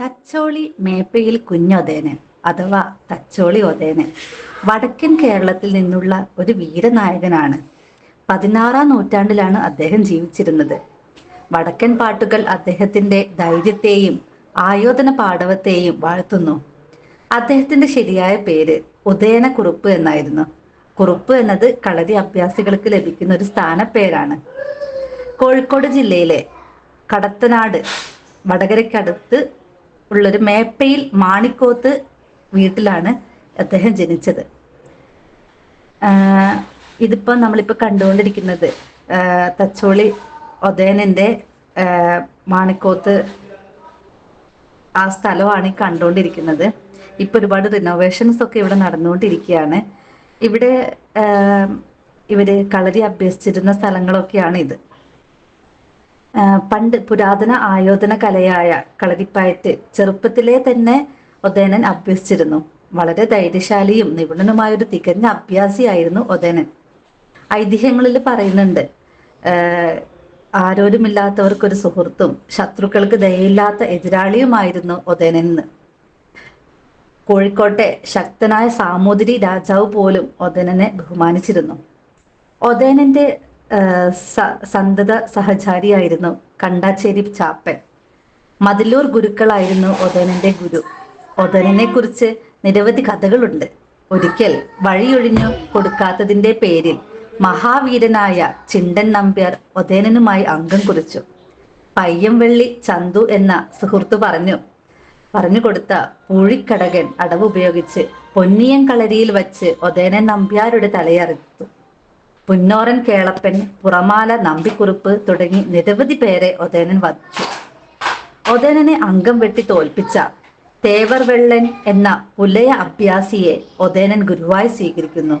തച്ചോളി മേപ്പയിൽ കുഞ്ഞൊതേനൻ അഥവാ തച്ചോളി ഒതേനൻ വടക്കൻ കേരളത്തിൽ നിന്നുള്ള ഒരു വീരനായകനാണ്. പതിനാറാം നൂറ്റാണ്ടിലാണ് അദ്ദേഹം ജീവിച്ചിരുന്നത്. വടക്കൻ പാട്ടുകൾ അദ്ദേഹത്തിന്റെ ധൈര്യത്തെയും ആയോധന പാടവത്തെയും വാഴ്ത്തുന്നു. അദ്ദേഹത്തിന്റെ ശരിയായ പേര് ഉദയന കുറുപ്പ് എന്നായിരുന്നു. കുറുപ്പ് എന്നത് കളരി അഭ്യാസികൾക്ക് ലഭിക്കുന്ന ഒരു സ്ഥാനപ്പേരാണ്. കോഴിക്കോട് ജില്ലയിലെ കടത്തനാട് വടകരയ്ക്കടുത്ത് ഉള്ളൊരു മേപ്പയിൽ മാണിക്കോത്ത് വീട്ടിലാണ് അദ്ദേഹം ജനിച്ചത്. ഇതിപ്പോ നമ്മളിപ്പോ കണ്ടുകൊണ്ടിരിക്കുന്നത് തച്ചോളി ഒതേനന്റെ മാണിക്കോത്ത് ആ സ്ഥലമാണ് ഈ കണ്ടുകൊണ്ടിരിക്കുന്നത്. ഇപ്പൊ ഒരുപാട് റിനോവേഷൻസ് ഒക്കെ ഇവിടെ നടന്നുകൊണ്ടിരിക്കുകയാണ്. ഇവിടെ ഇവർ കളരി അഭ്യസിച്ചിരുന്ന സ്ഥലങ്ങളൊക്കെയാണ് ഇത്. പണ്ട് പുരാതന ആയോധന കലയായ കളരിപ്പയറ്റ് ചെറുപ്പത്തിലെ തന്നെ ഒതേനൻ അഭ്യസിച്ചിരുന്നു. വളരെ ധൈര്യശാലിയും നിപുണനുമായ ഒരു തികഞ്ഞ അഭ്യാസിയായിരുന്നു ഒതേനൻ ഐതിഹ്യങ്ങളിൽ പറയുന്നുണ്ട് ആരോരുമില്ലാത്തവർക്കൊരു സുഹൃത്തും ശത്രുക്കൾക്ക് ദയയില്ലാത്ത എതിരാളിയുമായിരുന്നു ഒതേനൻ എന്ന്. കോഴിക്കോട്ടെ ശക്തനായ സാമൂതിരി രാജാവ് പോലും ഒതേനനെ ബഹുമാനിച്ചിരുന്നു. ഒതേനന്റെ സന്തത സഹചാരിയായിരുന്നു കണ്ടാച്ചേരി ചാപ്പൻ. മതിലൂർ ഗുരുക്കളായിരുന്നു ഒതനന്റെ ഗുരു. ഒതനെ കുറിച്ച് നിരവധി കഥകളുണ്ട്. ഒരിക്കൽ വഴിയൊഴിഞ്ഞു കൊടുക്കാത്തതിന്റെ പേരിൽ മഹാവീരനായ ചിണ്ടൻ നമ്പ്യാർ ഒതേനനുമായി അംഗം കുറിച്ചു. പയ്യംവെള്ളി ചന്തു എന്ന സുഹൃത്തു പറഞ്ഞു പറഞ്ഞു കൊടുത്ത പൂഴിക്കടകൻ അടവ് ഉപയോഗിച്ച് പൊന്നിയൻ കളരിയിൽ വച്ച് ഒതേനൻ നമ്പ്യാരുടെ തലയറുത്തു. പുന്നോറൻ കേളപ്പൻ പുറമാല നമ്പിക്കുറുപ്പ് തുടങ്ങി നിരവധി പേരെ ഒതേനൻ വധിച്ചു. ഒതേനനെ അംഗം വെട്ടി തോൽപ്പിച്ച തേവർ വെള്ളൻ എന്ന പുലയ അഭ്യാസിയെ ഒതേനൻ ഗുരുവായി സ്വീകരിക്കുന്നു.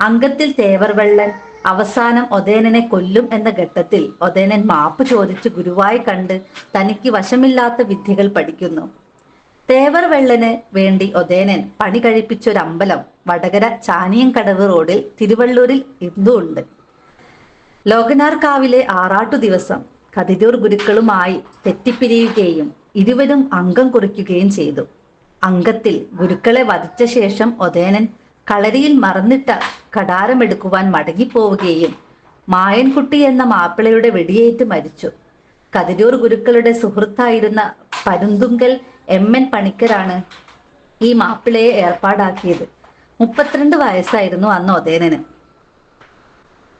അംഗത്തിൽ തേവർ വെള്ളൻ അവസാനം ഒതേനനെ കൊല്ലും എന്ന ഘട്ടത്തിൽ ഒതേനൻ മാപ്പ് ചോദിച്ച് ഗുരുവായി കണ്ട് തനിക്ക് വശമില്ലാത്ത വിദ്യകൾ പഠിക്കുന്നു. തേവർ വെള്ളന് വേണ്ടി ഒതേനൻ പണി കഴിപ്പിച്ചൊരമ്പലം വടകര ചാനിയംകടവ് റോഡിൽ തിരുവള്ളൂരിൽ ഇന്നുണ്ട് ലോകനാർക്കാവിലെ ആറാട്ടു ദിവസം കതിരൂർ ഗുരുക്കളുമായി തെറ്റിപ്പിരിയുകയും ഇരുവരും അംഗം കുറിക്കുകയും ചെയ്തു. അംഗത്തിൽ ഗുരുക്കളെ വധിച്ച ശേഷം ഒതേനൻ കളരിയിൽ മറന്നിട്ട കടാരമെടുക്കുവാൻ മടങ്ങിപ്പോവുകയും മായൻകുട്ടി എന്ന മാപ്പിളയുടെ വെടിയേറ്റ് മരിച്ചു. കതിരൂർ ഗുരുക്കളുടെ സുഹൃത്തായിരുന്ന പരുന്തുങ്കൽ എം എൻ പണിക്കരാണ് ഈ മാപ്പിളയെ ഏർപ്പാടാക്കിയത്. മുപ്പത്തിരണ്ട് വയസ്സായിരുന്നു അന്ന് ഒതേനന്.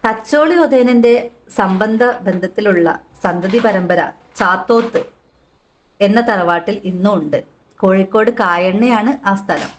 തച്ചോളി ഒതേനന്റെ സംബന്ധ ബന്ധത്തിലുള്ള സന്തതി പരമ്പര ചാത്തോത്ത് എന്ന തറവാട്ടിൽ ഇന്നും ഉണ്ട് കോഴിക്കോട് കായണ്ണയാണ് ആ സ്ഥലം.